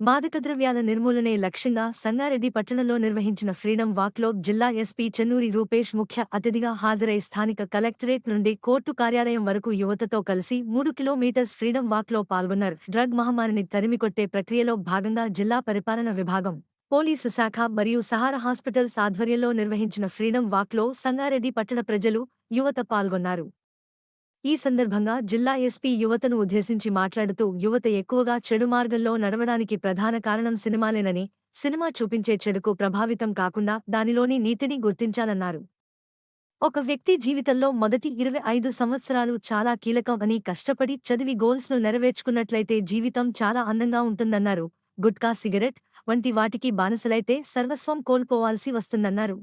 మాదకద్రవ్యాల నిర్మూలనే లక్ష్యంగా సంగారెడ్డి పట్టణంలో నిర్వహించిన ఫ్రీడమ్ వాక్లో జిల్లా ఎస్పీ చెన్నూరి రూపేష్ ముఖ్య అతిథిగా హాజరై స్థానిక కలెక్టరేట్ నుండి కోర్టు కార్యాలయం వరకు యువతతో కలిసి మూడు కిలోమీటర్స్ ఫ్రీడమ్ వాక్లో పాల్గొన్నారు. డ్రగ్ మహమ్మారిని తరిమికొట్టే ప్రక్రియలో భాగంగా జిల్లా పరిపాలన విభాగం పోలీసు శాఖ మరియు సహారా హాస్పిటల్స్ ఆధ్వర్యంలో నిర్వహించిన ఫ్రీడమ్ వాక్లో సంగారెడ్డి పట్టణ ప్రజలు యువత పాల్గొన్నారు. ఈ సందర్భంగా జిల్లా ఎస్పీ యువతను ఉద్దేశించి మాట్లాడుతూ యువత ఎక్కువగా చెడు మార్గంలో నడవడానికి ప్రధాన కారణం సినిమాలేనని సినిమా చూపించే చెడుకు ప్రభావితం కాకుండా దానిలోని నీతిని గుర్తించాలన్నారు. ఒక వ్యక్తి జీవితంలో మొదటి ఇరవై ఐదు సంవత్సరాలు చాలా కీలకం అని కష్టపడి చదివి గోల్స్ను నెరవేర్చుకున్నట్లయితే జీవితం చాలా అందంగా ఉంటుందన్నారు. గుట్కా సిగరెట్ వంటి వాటికి బానిసలైతే సర్వస్వం కోల్పోవాల్సి వస్తుందన్నారు.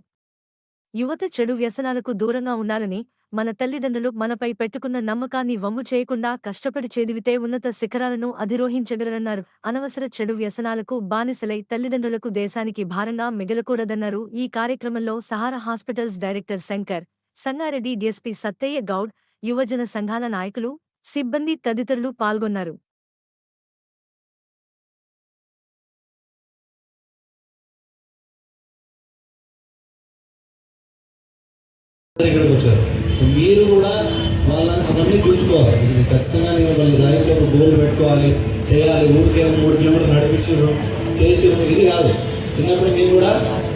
యువత చెడు వ్యసనాలకు దూరంగా ఉండాలని మన తల్లిదండ్రులు మనపై పెట్టుకున్న నమ్మకాన్ని వమ్ము చేయకుండా కష్టపడి చదివితే ఉన్నత శిఖరాలను అధిరోహించగలరన్నారు. అనవసర చెడు వ్యసనాలకు బానిసలై తల్లిదండ్రులకు దేశానికి భారంగా మిగలకూడదన్నారు. ఈ కార్యక్రమంలో Sahara hospitals director Shankar Sangareddy DSP Sattaiah Goud యువజన సంఘాల నాయకులు సిబ్బంది తదితరులు పాల్గొన్నారు. ఇక్కడికి వచ్చారు. మీరు కూడా వాళ్ళని అవన్నీ చూసుకోవాలి. ఖచ్చితంగా నేను వాళ్ళ లైఫ్లో ఒక గోల్ పెట్టుకోవాలి చేయాలి. ఊరికే మూడు కిలోమీటర్లు నడిపించారు చేసి ఇది కాదు. చిన్నప్పుడు మేము కూడా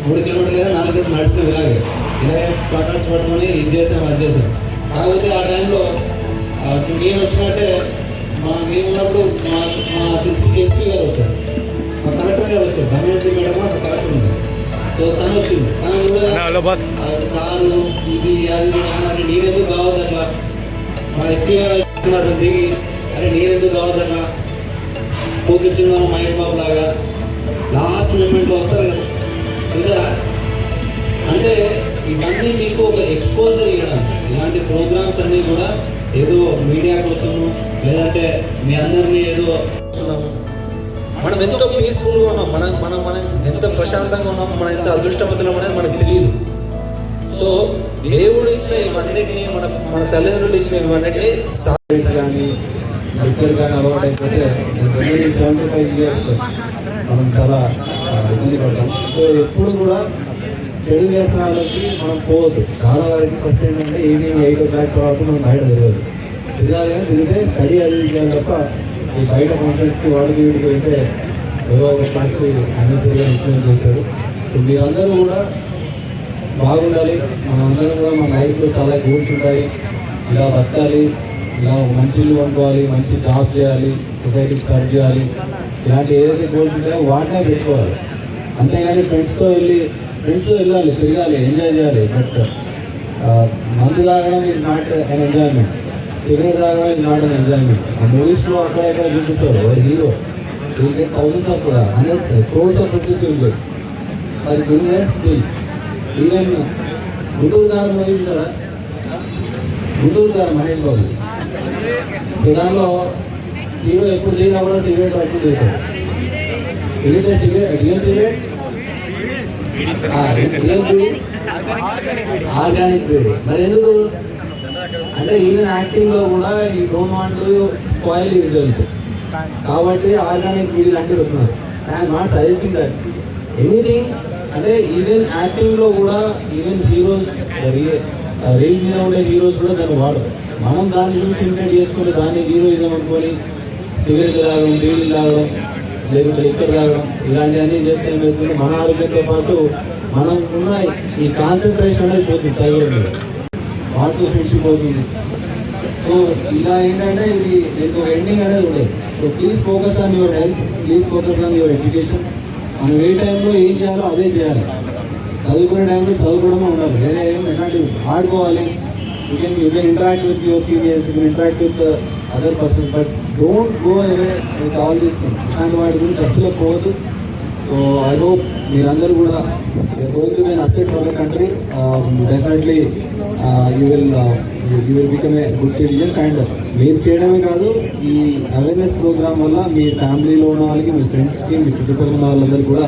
మూడు కిలోమీటర్లు లేదా నాలుగు కిలోమీటర్లు నడిచిన ఇలాగే. ఇలాగే పటాల్స్ పట్టుకొని ఇది చేసాం అది చేసాం. కాకపోతే ఆ టైంలో ఆ, నేను వచ్చినట్టే మా మేము ఉన్నప్పుడు మా మా డిస్ట్రిక్ట్ ఎస్పీ గారు వచ్చారు. మా కలెక్టర్ గారు వచ్చారు. దమయంతి సో తను వచ్చింది తను కూడా కారు ఇది అది నేనెందుకు మా ఎస్పీ గారు అన్నారు దిగి. అరే నేనెందుకు పోకి సినిమా మహేష్ బాబు లాగా. లాస్ట్ మూమెంట్లో వస్తారు కదా. చూసారా? అంటే ఇవన్నీ మీకు ఒక ఎక్స్పోజర్ ఇవ్వడం. ఇలాంటి ప్రోగ్రామ్స్ అన్నీ కూడా ఏదో మీడియా కోసము లేదంటే మీ అందరినీ ఏదో. మనం ఎంతో పీస్ఫుల్గా ఉన్నాం. మనం మనం మనం ఎంత ప్రశాంతంగా ఉన్నాం మనం ఎంత అదృష్టవంతులం అనేది మనకు తెలియదు సో దేవుడు ఇచ్చిన ఇవన్నిటిని మన మన తల్లిదండ్రులు ఇచ్చిన ఇవన్నిటిని సిగరెట్స్ కానీ లిక్కర్ కానీ అలవాటు అయిపోతే సెవెంటీ ఫైవ్ ఇయర్స్ మనం చాలా ఇబ్బంది పడతాం. సో ఎప్పుడు కూడా చెడు వ్యసనాలకి మనం పోవద్దు. చాలా వరకు ఫస్ట్ ఏంటంటే ఈవినింగ్ ఎయిట్ ఓ క్లాక్ తర్వాత మనం బయట తిరగదు. తిరగాలి కానీ తిరిగితే స్టడీ అది తప్ప ఈ బయట ఫంక్షన్స్కి వాడికి వీడికి వెళ్తే ఏదో ఒక మనిషి అన్నెసరిగా ఇన్ఫ్లుయెన్స్ చేశారు. సో మీరందరూ కూడా బాగుండాలి. మనందరం కూడా మన లైఫ్లో చాలా గోల్స్ ఉంటాయి ఇలా బతకాలి. ఇలా మంచి ఇల్లు కొనుక్కోవాలి మంచి జాబ్ చేయాలి. సొసైటీకి సర్వ్ చేయాలి. ఇలాంటి ఏదైతే గోల్స్ ఉంటాయో వాటినే పెట్టుకోవాలి. అంతేగాని ఫ్రెండ్స్తో వెళ్ళి ఫ్రెండ్స్తో వెళ్ళాలి తిరగాలి ఎంజాయ్ చేయాలి. బట్ మందు తాగడం is not an enjoyment cigarette తాగడం ఇస్ నాట్ అన్ ఎంజాయ్మెంట్ ఆ మూవీస్లో అక్కడ ఎక్కడ చూపిస్తారు? వాడు hero thousands of hundred crores of rupees will మరి గురువే స్కిల్ ఈవెన్ గుంటూరు గారు చూసారా గుంటూరు గారు మహేష్ బాబు. దానిలో హీరో ఎప్పుడు దిగినా కూడా సిగరెట్ అప్పుడు దిగుతాడు ఇది cigarette real cigarette? Real organic beedi మరి ఎందుకు అంటే ఈవెన్ యాక్టింగ్లో కూడా ఈ డోంట్ వాంట్ స్పాయిల్ రిజల్ట్ కాబట్టి ఆర్గానిక్ బీడీ లాంటివి ఉన్నారు. I'm not suggesting that anything అంటే ఈవెన్ యాక్టింగ్లో కూడా ఈవెన్ హీరోస్ రీల్ మీద ఉండే హీరోస్ కూడా దాన్ని వాడరు. మనం దాన్ని చూసి ఇంటెంట్ చేసుకుని దాన్ని హీరోయిజం అనుకొని సిగరెట్ తాగడం బీడీలు తాగడం లేకుంటే ఇక్కడ తాగడం ఇలాంటివన్నీ చేస్తే ఏమవుతుంది? మన ఆరోగ్యంతో పాటు మనం ఉన్న ఈ కాన్సన్ట్రేషన్ అనేది పోతుంది చదివడం వాటర్ ఫ్రెండ్షిప్ అవుతుంది సో ఇలా ఏంటంటే ఇది మీకు ఎండింగ్ అనేది ఉండదు so please focus on your health please focus on your education మనం ఏ టైంలో ఏం చేయాలో అదే చేయాలి. చదువుకునే టైంలో చదువుకోవడమే ఉండాలి. వేరే ఏం ఎలాంటి ఆడుకోవాలి. You can you can interact with your seniors you can interact with other person but don't go away with all these things ఇలాంటి వాటి గురించి అసలు పోవద్దు. సో ఐ హోప్ మీరందరూ కూడా going to be asset for the country definitely you will you will become a good citizens and మీరు చేయడమే కాదు ఈ అవేర్నెస్ ప్రోగ్రామ్ వల్ల మీ ఫ్యామిలీలో ఉన్న వాళ్ళకి మీ ఫ్రెండ్స్కి మీ చుట్టుపక్కల ఉన్న వాళ్ళందరూ కూడా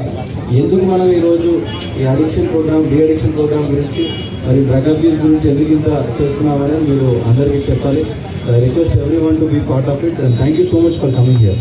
ఎందుకు మనం ఈరోజు ఈ addiction programme de addiction programme గురించి మరి డ్రగ్ అబ్యూస్ గురించి ఎందుకు ఇంత చేస్తున్నామని మీరు అందరికీ చెప్పాలి. Request everyone to be part of it and thank you so much for coming here